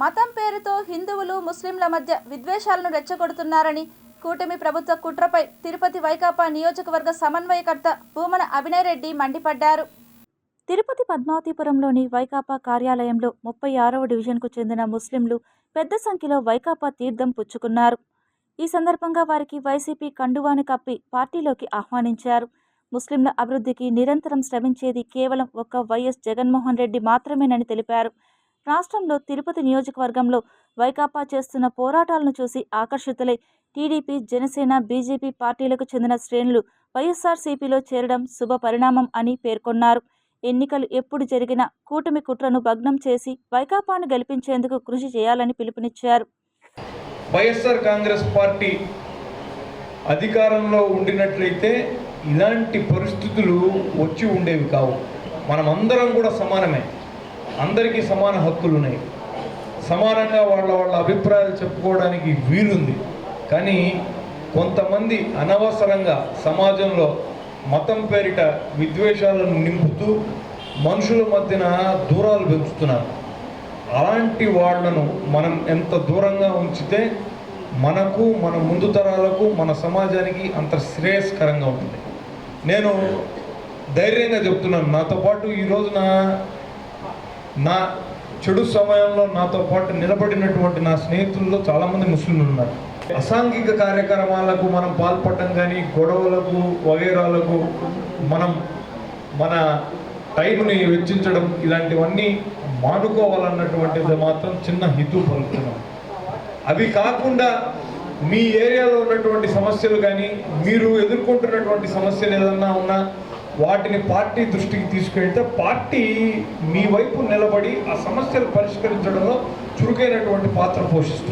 మతం పేరుతో హిందువులు ముస్లింల మధ్య విద్వేషాలను రెచ్చగొడుతున్నారని కూటమి ప్రభుత్వ కుట్రపై తిరుపతి వైకాపా నియోజకవర్గ సమన్వయకర్త భూమన అభినయ్ రెడ్డి మండిపడ్డారు. తిరుపతి పద్మావతిపురంలోని వైకాపా కార్యాలయంలో ముప్పై ఆరవ డివిజన్కు చెందిన ముస్లింలు పెద్ద సంఖ్యలో వైకాపా తీర్థం పుచ్చుకున్నారు. ఈ సందర్భంగా వారికి వైసీపీ కండువాను కప్పి పార్టీలోకి ఆహ్వానించారు. ముస్లింల అభివృద్ధికి నిరంతరం శ్రమించేది కేవలం ఒక్క వైఎస్ జగన్మోహన్ రెడ్డి మాత్రమేనని తెలిపారు. రాష్ట్రంలో తిరుపతి నియోజకవర్గంలో వైకాపా చేస్తున్న పోరాటాలను చూసి ఆకర్షితులై టీడీపీ జనసేన బీజేపీ పార్టీలకు చెందిన శ్రేణులు వైఎస్ఆర్సీపీలో చేరడం శుభ పరిణామం అని పేర్కొన్నారు. ఎన్నికలు ఎప్పుడు జరిగినా కూటమి కుట్రను భగ్నం చేసి వైకాపాను గెలిపించేందుకు కృషి చేయాలని పిలుపునిచ్చారు. వైఎస్ఆర్ కాంగ్రెస్ పార్టీ అధికారంలో ఉండినట్లయితే ఇలాంటి పరిస్థితులు వచ్చి ఉండేవి కావు. మనమందరం కూడా సమానమే. అందరికీ సమాన హక్కులు ఉన్నాయి సమానంగా వాళ్ళ వాళ్ళ అభిప్రాయాలు చెప్పుకోవడానికి వీలుంది. కానీ కొంతమంది అనవసరంగా సమాజంలో మతం పేరిట విద్వేషాలను నింపుతూ మనుషుల మధ్యన దూరాలు పెంచుతున్నారు. అలాంటి వాళ్ళను మనం ఎంత దూరంగా ఉంచితే మనకు మన ముందు తరాలకు మన సమాజానికి అంత శ్రేయస్కరంగా ఉంటుంది. నేను ధైర్యంగా చెప్తున్నాను. నాతో పాటు ఈ రోజున నా చెడు సమయంలో నాతో పాటు నిలబడినటువంటి నా స్నేహితుల్లో చాలామంది ముస్లింలు ఉన్నారు. అసాంఘిక కార్యక్రమాలకు మనం పాల్పడటం కానీ గొడవలకు వగేరాలకు మనం మన టైంని వెచ్చించడం ఇలాంటివన్నీ మానుకోవాలన్నటువంటిది మాత్రం చిన్న హితు పలుకుతున్నాం. అవి కాకుండా మీ ఏరియాలో ఉన్నటువంటి సమస్యలు కానీ మీరు ఎదుర్కొంటున్నటువంటి సమస్యలు ఏదన్నా ఉన్నా వాటిని పార్టీ దృష్టికి తీసుకెళ్తే పార్టీ మీ వైపు నిలబడి ఆ సమస్యలు పరిష్కరించడంలో చురుకైనటువంటి పాత్ర పోషిస్తుంది.